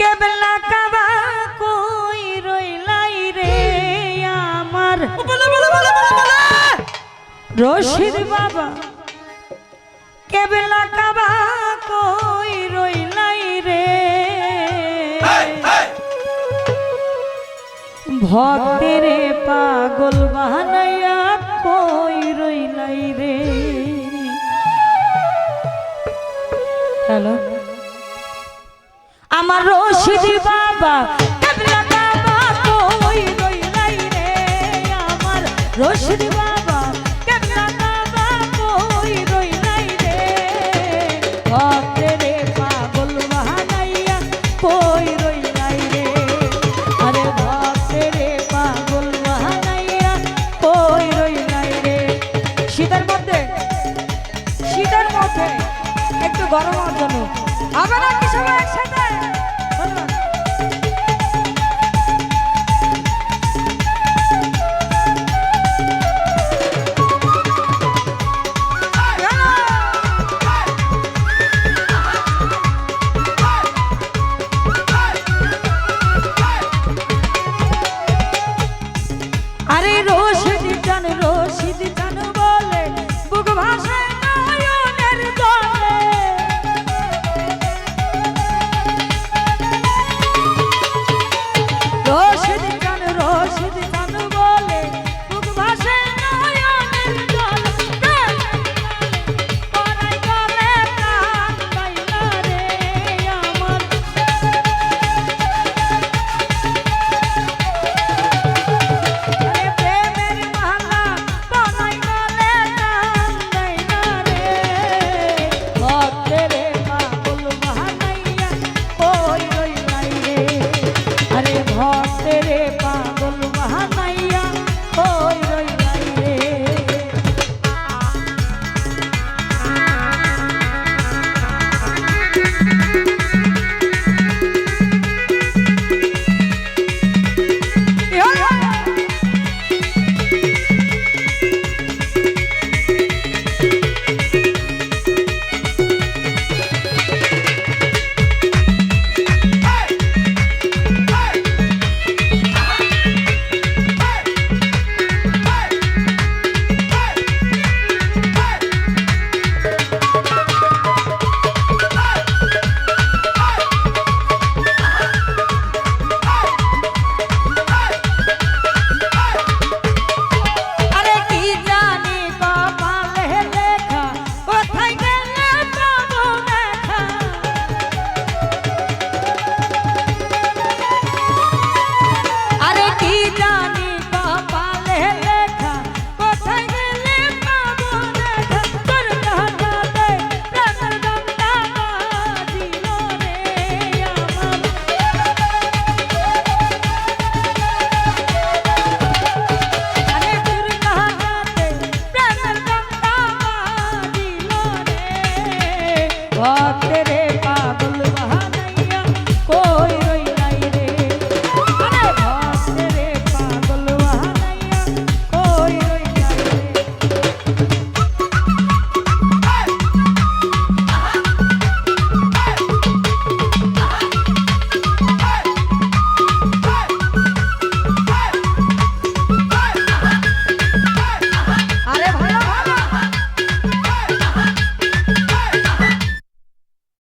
কেবলা কাবা কই রইলাই রে আমার? রশিদ বাবা কেবলা কাবা কই রইলাই রে? ভক্তের পাগল বানাইয়া আমার রশিদি বাবা, কেবলা কাবা কই রইলাই রে। আমার রশিদি বাবা, কেবলা কাবা কই রইলাই রে। ভক্তের পাগল বানাইয়া কই রইলাই রে। আরে ভক্তের পাগল বানাইয়া কই রইলাই রে। শীতের মধ্যে শীতের মধ্যে একটু গরম জন্য। আবার কি সবাই একসাথে?